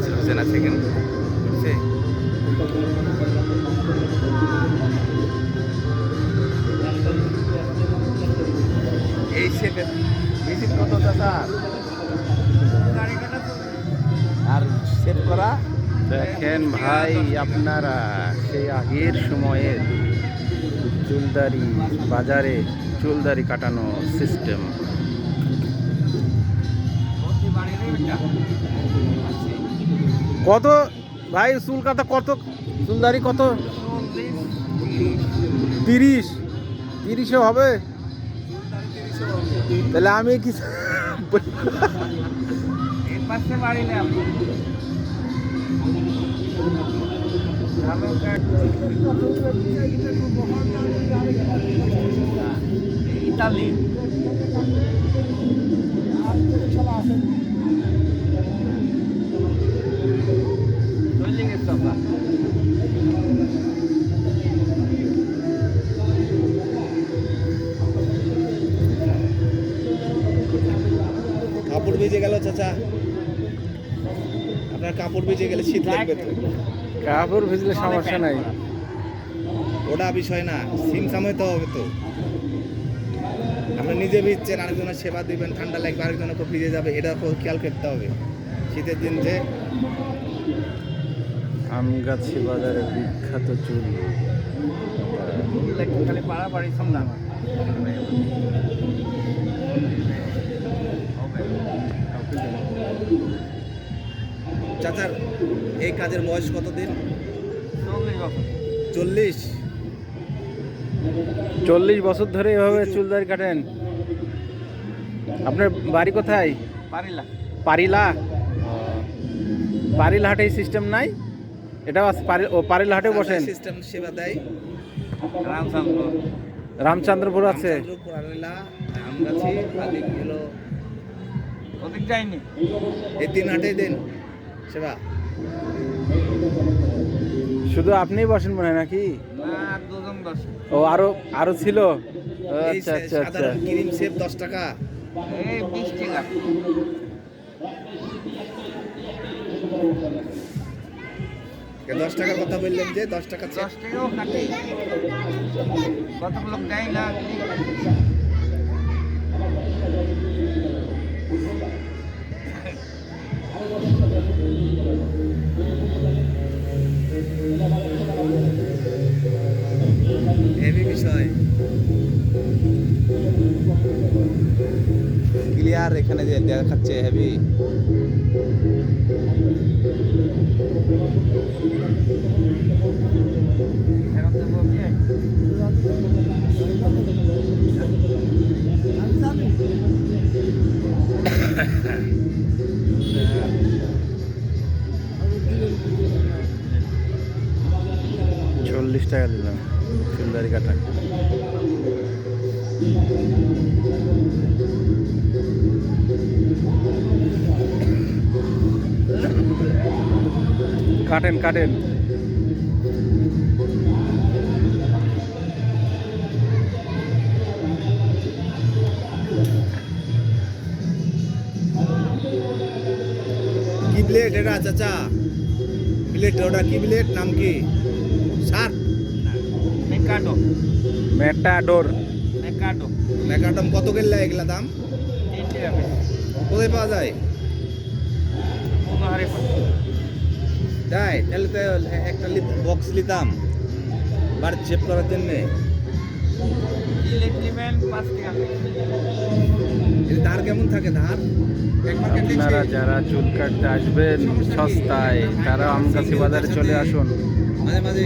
হয়েছে হচ্ছে না সেকেন্ড হচ্ছে এই ভিজিট কত চাচা আর সেট করা? দেখেন ভাই, আপনারা সেই আগের সময়ের চুলদারি বাজারে চুলদারি কাটানো সিস্টেম কত? ভাই চুল কাটা কত? চুলদারি কত? তিরিশ। তিরিশে হবে? তাহলে আমি কি ইতালি। কাপড় ভিজে গেল চাচা। আপনার কাপড় ভিজে গেলে শীত লাগবে তো। কাপড় ভিজলে সমস্যা নাই। ওটা বিষয় না সিম সাময়িতে হবে তো। আপনি নিজে ভিজছেন আরেকজনের সেবা দিবেন ঠান্ডা লাগবে আরেকজনের খুব ভিজে যাবে এটা খেয়াল করতে হবে। শীতের দিন যে আমগাছি বাজারে বিখ্যাত চুল। খালি পাড়াপাড়ি শুনলাম চাচার এই কাজের বয়স কতদিন? চল্লিশ বছর। চল্লিশ? চল্লিশ বছর ধরে এভাবে চুলদারি কাটেন। আপনার বাড়ি কোথায়? পারিলা পারিলা পারিল হাটে সিস্টেম নাই? এটাও আছে ও পারিল হাটে বসেন। সিস্টেম সেবা দেয়। রামচন্দ্র রামচন্দ্রপুর আছে। এই তিন হাটেই দিন সেবা। শুধু আপনিই বসেন মনে হয় নাকি? ও আরও আরও ছিল? আচ্ছা আচ্ছা আচ্ছা। ক্রিম সেপ দশ টাকা। এই দশ টাকার কথা বললেন যে দশ টাকা দশ টাকাও কাটে। কতগুলো দেয় না ক্লিয়ার এখানে যে দেখাচ্ছে হেভি? চল্লিশ টাকা দিলাম চুলদারি কাটা কাটেন কাটেন। কি প্লেট এটা চাচা? প্লেট ওটা কি প্লেট নাম কি? শার্ট মেকাডো। মেটাডোর। মেকাডো। ম্যাকাডম কত গেলে এগুলা দাম? কোথায় পাওয়া যায়। তাই? তাহলে তো একটা বক্স নিতাম। বাড়িতে শেপ করার জন্যে। ধার কেমন থাকে ধার? আপনারা যারা চুল কাটতে আসবেন সস্তায় তারা আমগাছি বাজারে চলে আসুন। মাঝে মাঝে